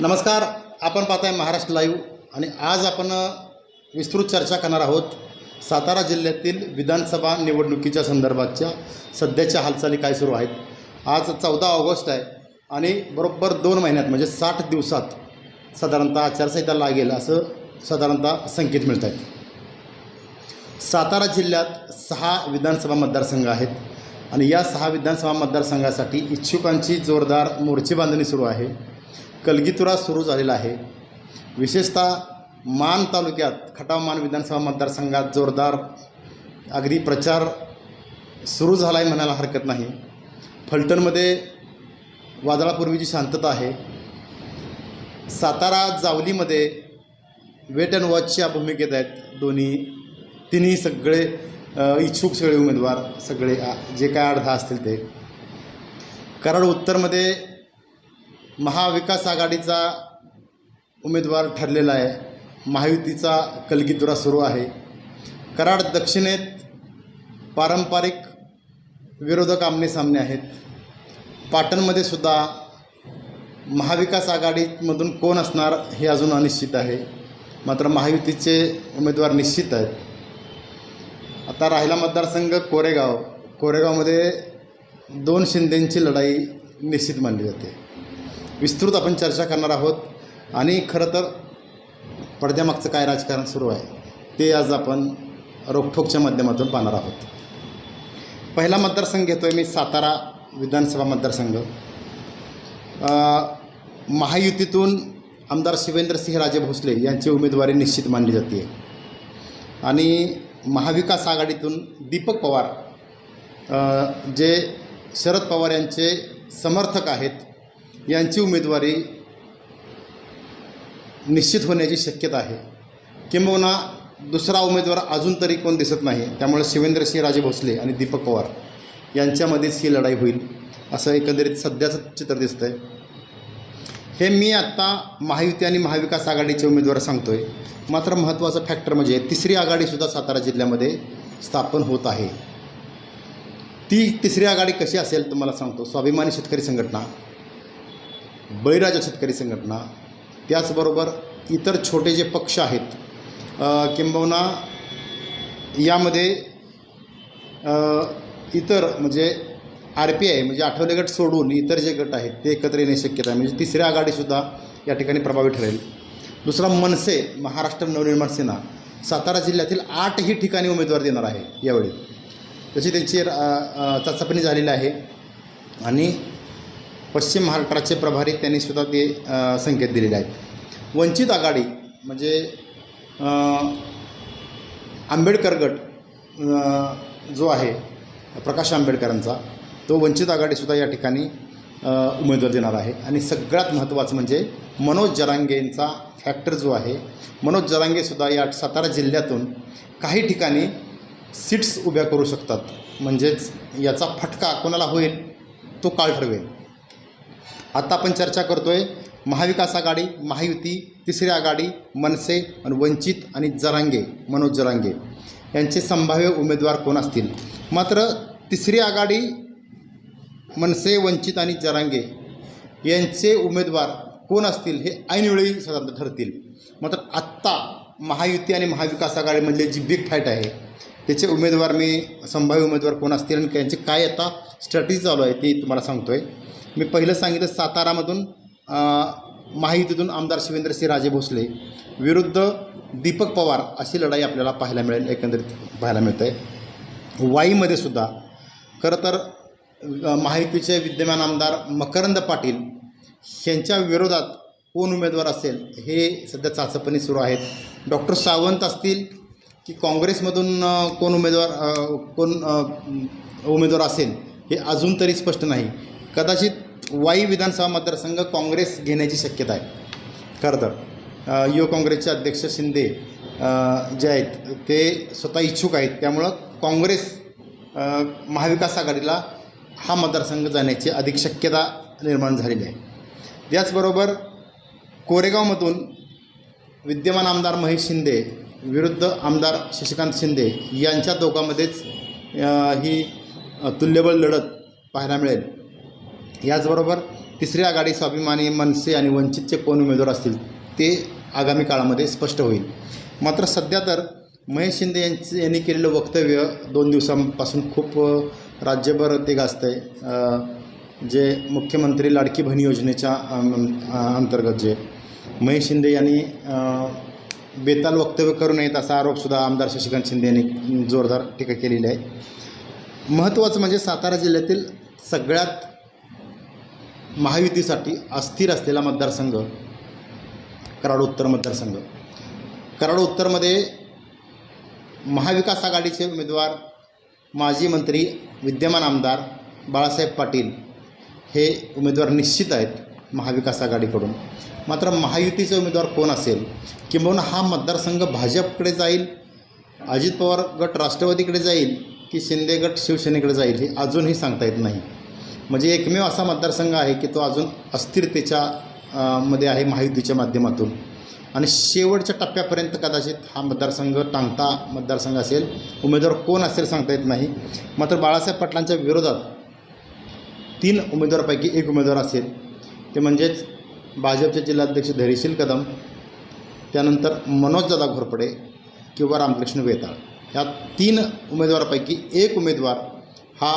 नमस्कार आपण पाहताय महाराष्ट्र लाईव्ह आणि आज आपण विस्तृत चर्चा करणार आहोत सातारा जिल्ह्यातील विधानसभा निवडणुकीच्या संदर्भातच्या सध्याच्या हालचाली काय सुरू आहेत. आज चौदा ऑगस्ट आहे आणि बरोबर दोन महिन्यात म्हणजे साठ दिवसात साधारणतः आचारसंहिता लागेल असं साधारणतः संकेत मिळत आहेत. सातारा जिल्ह्यात सहा विधानसभा मतदारसंघ आहेत आणि या सहा विधानसभा मतदारसंघासाठी इच्छुकांची जोरदार मोर्चे बांधणी सुरू आहे. कलगीतुरा सुरू झालेला आहे. विशेषतः मान तालुक्यात खटाव मान विधानसभा मतदारसंघात जोरदार अगदी प्रचार सुरू झाला आहे म्हणायला हरकत नाही. फलटणमध्ये वादळापूर्वीची शांतता आहे. सातारा जावलीमध्ये वेट अँड वॉचच्या भूमिकेत आहेत दोन्ही तिन्ही सगळे इच्छुक सगळे उमेदवार सगळे जे काय अडधा असतील ते. कराड उत्तरमध्ये महाविकास आघाडीचा उमेदवार ठरलेला आहे. महायुतीचा कलगीतुरा सुरू आहे. कराड दक्षिणेत पारंपरिक विरोधक आमने सामने आहेत. पाटणमध्ये सुद्धा महाविकास आघाडीमधून कोण असणार हे अजून अनिश्चित आहे. मात्र महायुतीचे उमेदवार निश्चित आहेत. आता राहिला मतदारसंघ कोरेगाव. कोरेगावमध्ये दोन शिंदेंची लढाई निश्चित मानली जाते. विस्तृत आपण चर्चा करणार आहोत. आणि खरं तर पडद्यामागचं काय राजकारण सुरू आहे ते आज आपण रोखोकच्या माध्यमातून पाहणार आहोत. पहिला मतदारसंघ घेतो आहे मी सातारा विधानसभा मतदारसंघ. महायुतीतून आमदार शिवेंद्रसिंह राजे भोसले यांची उमेदवारी निश्चित मानली जाते आणि महाविकास आघाडीतून दीपक पवार जे शरद पवार यांचे समर्थक आहेत यांची उमेदवारी निश्चित होण्याची शक्यता आहे. किंबहुना दुसरा उमेदवार अजून तरी कोण दिसत नाही त्यामुळे शिवेंद्रसिंह राजे भोसले आणि दीपक पवार यांच्यामध्येच ही लढाई होईल असं एकंदरीत सध्याचं चित्र दिसतं आहे हे मी आत्ता महायुती आणि महाविकास आघाडीचे उमेदवार सांगतो आहे मात्र महत्त्वाचं फॅक्टर म्हणजे तिसरी आघाडीसुद्धा सातारा जिल्ह्यामध्ये स्थापन होत आहे. ती तिसरी आघाडी कशी असेल तुम्हाला सांगतो. स्वाभिमानी शेतकरी संघटना बळीराजा शेतकरी संघटना त्याचबरोबर इतर छोटे जे पक्ष आहेत किंबहुना यामध्ये इतर म्हणजे आर पी आय म्हणजे आठवले गट सोडून इतर जे गट आहेत ते एकत्र येणे शक्यता आहे. म्हणजे तिसऱ्या आघाडीसुद्धा या ठिकाणी प्रभावी ठरेल. दुसरा मनसे महाराष्ट्र नवनिर्माण सेना सातारा जिल्ह्यातील आठही ठिकाणी उमेदवार देणार आहे यावेळी. तशी त्यांची चाचपणी झालेली आहे. आणि पश्चिम महाराष्ट्राचे प्रभारी त्यांनी सुद्धा ते संकेत दिलेले आहेत. वंचित आघाडी म्हणजे आंबेडकर गट जो आहे प्रकाश आंबेडकरांचा तो वंचित आघाडीसुद्धा या ठिकाणी उमेदवार देणार आहे. आणि सगळ्यात महत्त्वाचं म्हणजे मनोज जरांगेंचा फॅक्टर जो आहे मनोज जरांगेसुद्धा या सातारा जिल्ह्यातून काही ठिकाणी सीट्स उभ्या करू शकतात. म्हणजेच याचा फटका कोणाला होईल? तो काळ ठरवेल. आता आपण चर्चा करतोय महाविकास आघाडी महायुती तिसरी आघाडी मनसे आणि वंचित आणि जरांगे मनोज जरांगे. यांचे संभाव्य उमेदवार कोण असतील? मात्र तिसरी आघाडी मनसे वंचित आणि जरांगे यांचे उमेदवार कोण असतील हे ऐनवेळी साधारणतः ठरतील. मात्र आत्ता महायुती आणि महाविकास आघाडीमधली जी बिग फाईट आहे त्याचे उमेदवार मी संभाव्य उमेदवार कोण असतील आणि त्यांचे काय आता स्ट्रॅटेजी चालू आहे ती तुम्हाला सांगतो आहे मी पहिलं सांगितलं सातारामधून माहितीतून आमदार शिवेंद्रसिंह राजे भोसले विरुद्ध दीपक पवार अशी लढाई आपल्याला पाहायला मिळेल एकंदरीत पाहायला मिळतं आहे वाईमध्ये सुद्धा खरं तर माहितीचे विद्यमान आमदार मकरंद पाटील यांच्या विरोधात कोण उमेदवार असेल हे सध्या चाचपणी सुरू आहेत. डॉक्टर सावंत असतील की काँग्रेसमधून कोण उमेदवार कोण उमेदवार असेल हे अजून तरी स्पष्ट नाही. कदाचित वाई विधानसभा मतदारसंघ काँग्रेस घेण्याची शक्यता आहे. खरं तर युवा काँग्रेसचे अध्यक्ष शिंदे जे आहेत ते स्वतः इच्छुक आहेत. त्यामुळं काँग्रेस महाविकास आघाडीला हा मतदारसंघ जाण्याची अधिक शक्यता निर्माण झालेली आहे. त्याचबरोबर कोरेगावमधून विद्यमान आमदार महेश शिंदे विरुद्ध आमदार शशिकांत शिंदे यांच्या दोघांमध्येच ही तुल्यबळ लढत पाहायला मिळेल. याचबरोबर तिसरी आघाडी स्वाभिमानी मनसे आणि वंचितचे कोण उमेदवार असतील ते आगामी काळामध्ये स्पष्ट होईल. मात्र सध्या तर महेश शिंदे यांचे यांनी केलेलं वक्तव्य दोन दिवसांपासून खूप राज्यभर ते गाजतं आहे जे मुख्यमंत्री लाडकी बहीण योजनेच्या अंतर्गत जे महेश शिंदे यांनी बेताल वक्तव्य करू नयेत असा आरोपसुद्धा आमदार शशिकांत शिंदे यांनी जोरदार टीका केलेली आहे. महत्त्वाचं म्हणजे सातारा जिल्ह्यातील सगळ्यात महायुतीसाठी अस्थिर असलेला मतदारसंघ कराड उत्तर मतदारसंघ. कराड उत्तरमध्ये महाविकास आघाडीचे उमेदवार माजी मंत्री विद्यमान आमदार बाळासाहेब पाटील हे उमेदवार निश्चित आहेत महाविकास आघाडीकडून. मात्र महायुतीचे उमेदवार कोण असेल? किंबहुना हा मतदारसंघ भाजपकडे जाईल अजित पवार गट राष्ट्रवादीकडे जाईल की शिंदे गट शिवसेनेकडे जाईल हे अजूनही सांगता येत नाही. म्हणजे एकमेव असा मतदारसंघ आहे की तो अजून अस्थिरतेच्या मध्ये आहे महायुतीच्या माध्यमातून. आणि शेवटच्या टप्प्यापर्यंत कदाचित हा मतदारसंघ टांगता मतदारसंघ असेल उमेदवार कोण असेल सांगता येत नाही. मात्र बाळासाहेब पाटलांच्या विरोधात तीन उमेदवारापैकी एक उमेदवार असेल. ते म्हणजेच भाजपचे जिल्हाध्यक्ष धैर्यशील कदम त्यानंतर मनोजदादा घोरपडे किंवा रामकृष्ण वेताळ. या तीन उमेदवारापैकी एक उमेदवार हा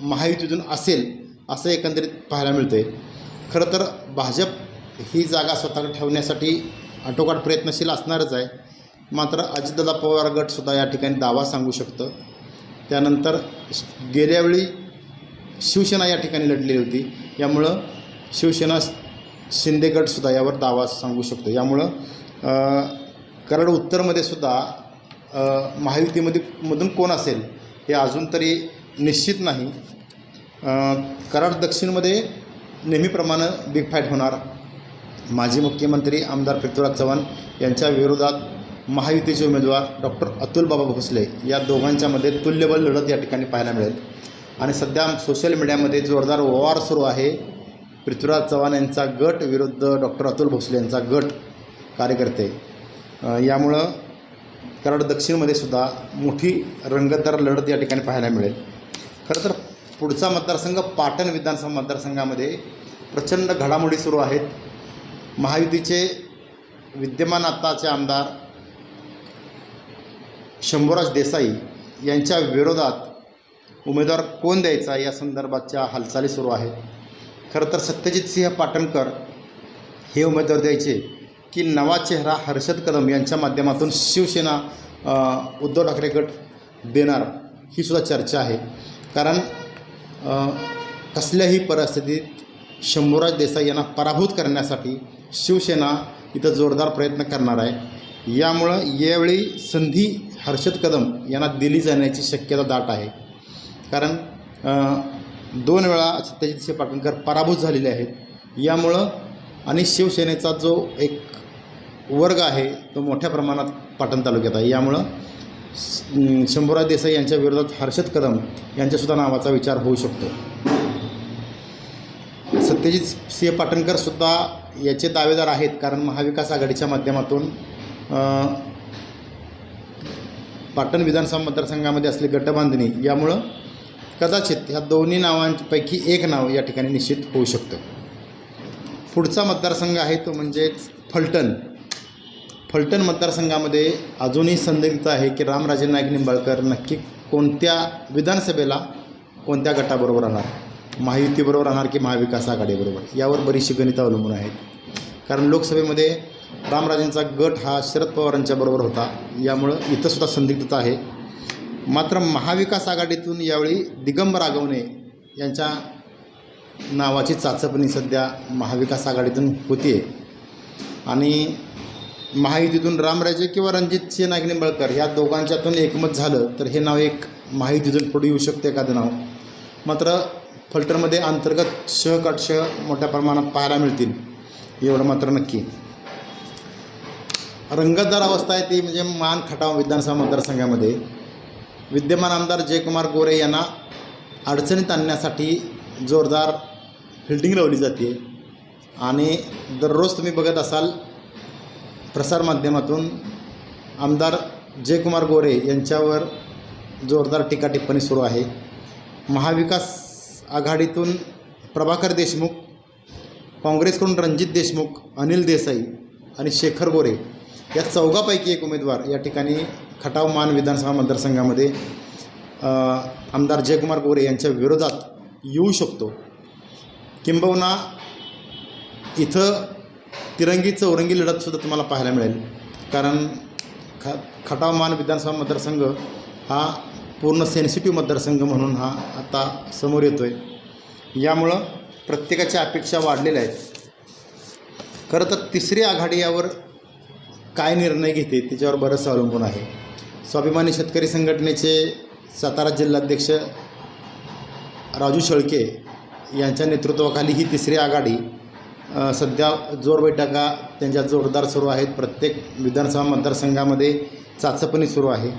महायुतीतून असेल असं एकंदरीत पाहायला मिळतं आहे खरं तर भाजप ही जागा स्वतःकडे ठेवण्यासाठी आटोकाट प्रयत्नशील असणारच आहे. मात्र अजितदादा पवार गटसुद्धा या ठिकाणी दावा सांगू शकतं. त्यानंतर गेल्यावेळी शिवसेना या ठिकाणी लढलेली होती. यामुळं शिवसेना शिंदेगडसुद्धा यावर दावा सांगू शकतो. यामुळं कराड उत्तरमध्ये सुद्धा महायुतीमध्ये मधून कोण असेल हे अजून तरी निश्चित नाही. कराड दक्षिणमध्ये नेहमीप्रमाणे बिग फाईट होणार. माजी मुख्यमंत्री आमदार पृथ्वीराज चव्हाण यांच्या विरोधात महायुतीचे उमेदवार डॉक्टर अतुल बाबा भोसले या दोघांच्यामध्ये तुल्यबल लढत या ठिकाणी पाहायला मिळेल. आणि सध्या सोशल मीडियामध्ये जोरदार ओवार सुरू आहे. पृथ्वीराज चव्हाण यांचा गट विरुद्ध डॉक्टर अतुल भोसले यांचा गट कार्यकर्ते. यामुळं कराड दक्षिणमध्ये सुद्धा मोठी रंगतदार लढत या ठिकाणी पाहायला मिळेल. खरं तर पुढचा मतदारसंघ पाटण विधानसभा मतदारसंघामध्ये प्रचंड घडामोडी सुरू आहेत. महायुतीचे विद्यमान आत्ताचे आमदार शंभूराज देसाई यांच्या विरोधात उमेदवार कोण द्यायचा या संदर्भाच्या हालचाली सुरू आहेत. खरं तर सत्यजित सिंह पाटणकर हे उमेदवार द्यायचे की नवा चेहरा हर्षद कदम यांच्या माध्यमातून शिवसेना उद्धव ठाकरे गट देणार ही सुद्धा चर्चा आहे. कारण कसल्याही परिस्थितीत शंभूराज देसाई यांना पराभूत करण्यासाठी शिवसेना इथं जोरदार प्रयत्न करणार आहे. यामुळं यावेळी संधी हर्षद कदम यांना दिली जाण्याची शक्यता दाट आहे. कारण दोन वेळा सत्यजित सिंह पाटणकर पराभूत झालेले आहेत. यामुळं आणि शिवसेनेचा जो एक वर्ग आहे तो मोठ्या प्रमाणात पाटण तालुक्यात आहे. यामुळं स- शंभूराज देसाई यांच्या विरोधात हर्षद कदम यांच्यासुद्धा नावाचा विचार होऊ शकतो. सत्यजित सिंह पाटणकरसुद्धा याचे दावेदार आहेत कारण महाविकास आघाडीच्या माध्यमातून पाटण विधानसभा मतदारसंघामध्ये असली गटबांधणी यामुळं कदाचित ह्या दोन्ही नावांपैकी एक नाव या ठिकाणी निश्चित होऊ शकतं. पुढचा मतदारसंघ आहे तो म्हणजेच फलटण. फलटण मतदारसंघामध्ये अजूनही संदिग्ध आहे की रामराजे नाईक निंबाळकर नक्की कोणत्या विधानसभेला कोणत्या गटाबरोबर राहणार? महायुतीबरोबर राहणार की महाविकास आघाडीबरोबर? यावर बरीचशी गणितं अवलंबून आहेत. कारण लोकसभेमध्ये रामराजेंचा गट हा शरद पवारांच्याबरोबर होता. यामुळं इथंसुद्धा संदिग्धता आहे. मात्र महाविकास आघाडीतून यावेळी दिगंबर आगवणे यांच्या नावाची चाचपणी सध्या महाविकास आघाडीतून होती आणि महायुतीतून रामराजे किंवा रणजित सिंह नागनिंबळकर ह्या दोघांच्यातून एकमत झालं तर हे नाव एक महायुतीतून पुढे येऊ शकते एखादं नाव मात्र फल्टरमध्ये अंतर्गत श मोठ्या प्रमाणात पाहायला मिळतील एवढं मात्र नक्की. रंगतदार अवस्था आहे ती म्हणजे मान खटाव विधानसभा मतदारसंघामध्ये. विद्यमान आमदार जयकुमार गोरे यांना अडचणीत आणण्यासाठी जोरदार फिल्डिंग लावली जाते. आणि दररोज तुम्ही बघत असाल प्रसारमाध्यमातून आमदार जयकुमार गोरे यांच्यावर जोरदार टीका टिप्पणी सुरू आहे. महाविकास आघाडीतून प्रभाकर देशमुख काँग्रेसकडून रणजित देशमुख अनिल देसाई आणि शेखर गोरे या चौघापैकी एक उमेदवार या ठिकाणी खटाव मान विधानसभा मतदारसंघामध्ये आमदार जयकुमार गोरे यांच्या विरोधात येऊ शकतो. किंबहुना इथं तिरंगी चौरंगी लढतसुद्धा तुम्हाला पाहायला मिळेल. कारण ख खटाव मान विधानसभा मतदारसंघ हा पूर्ण सेन्सिटिव्ह मतदारसंघ म्हणून हा आता समोर येतो आहे यामुळं प्रत्येकाच्या अपेक्षा वाढलेल्या आहेत. खरं तर तिसरी आघाडी यावर काय निर्णय घेते त्याच्यावर बरंचसं अवलंबून आहे. स्वाभिमानी शेतकरी संघटनेचे सातारा जिल्हाध्यक्ष राजू शेळके यांच्या नेतृत्वाखाली ही तिसरी आघाडी सध्या जोर बैठका त्यांच्या जोरदार सुरू आहेत. प्रत्येक विधानसभा मतदारसंघामध्ये चाचपणी सुरू आहे.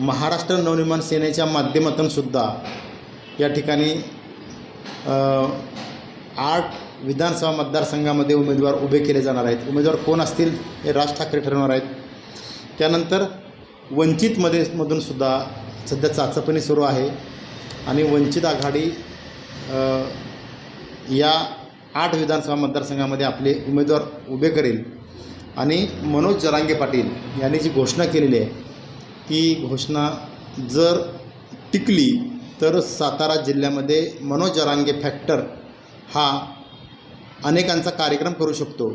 महाराष्ट्र नवनिर्माण सेनेच्या माध्यमातूनसुद्धा या ठिकाणी आठ विधानसभा मतदारसंघामध्ये उमेदवार उभे केले जाणार आहेत. उमेदवार कोण असतील हे राज ठाकरे ठरवणार आहेत. त्यानंतर वंचितमध्ये मधून सुद्धा सध्या चाचपणी सुरू आहे. आणि वंचित आघाडी या आठ विधानसभा मतदारसंघामध्ये आपले उमेदवार उभे करेल. आणि मनोज जरांगे पाटील यांनी जी घोषणा केलेली आहे ती घोषणा जर टिकली तर सातारा जिल्ह्यामध्ये मनोज जरांगे फॅक्टर हा अनेकांचा कार्यक्रम करू शकतो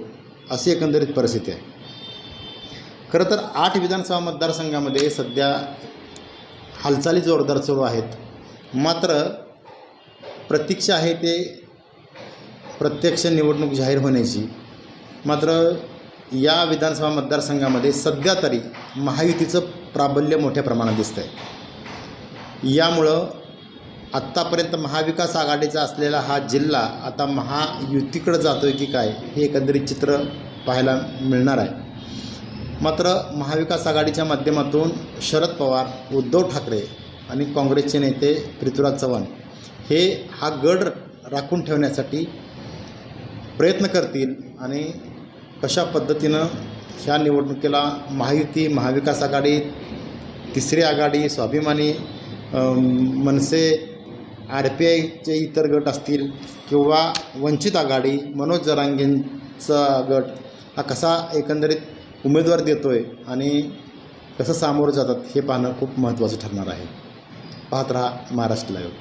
अशी एकंदरीत परिस्थिती आहे. खरं तर आठ विधानसभा मतदारसंघामध्ये सध्या हालचाली जोरदार सुरू आहेत. मात्र प्रतीक्षा आहे ते प्रत्यक्ष निवडणूक जाहीर होण्याची. मात्र या विधानसभा मतदारसंघामध्ये सध्या तरी महायुतीचं प्राबल्य मोठ्या प्रमाणात दिसतं आहे यामुळं आत्तापर्यंत महाविकास आघाडीचा असलेला हा जिल्हा आता महायुतीकडं जातो आहे की काय हे एकंदरीत चित्र पाहायला मिळणार आहे. मात्र महाविकास आघाडीच्या माध्यमातून शरद पवार उद्धव ठाकरे आणि काँग्रेसचे नेते पृथ्वीराज चव्हाण हे हा गड राखून ठेवण्यासाठी प्रयत्न करतील आणि कशा पद्धतीनं ह्या निवडणुकीला महायुती महाविकास आघाडी तिसरी आघाडी स्वाभिमानी मनसे आर पी आयचे इतर गट असतील किंवा वंचित आघाडी मनोज जरांगेंचा गट हा कसा एकंदरीत उमेदवार देतो आहे आणि कसं सामोरं जातात हे पाहणं खूप महत्त्वाचं ठरणार आहे. पाहत राहा महाराष्ट्र लाईव्ह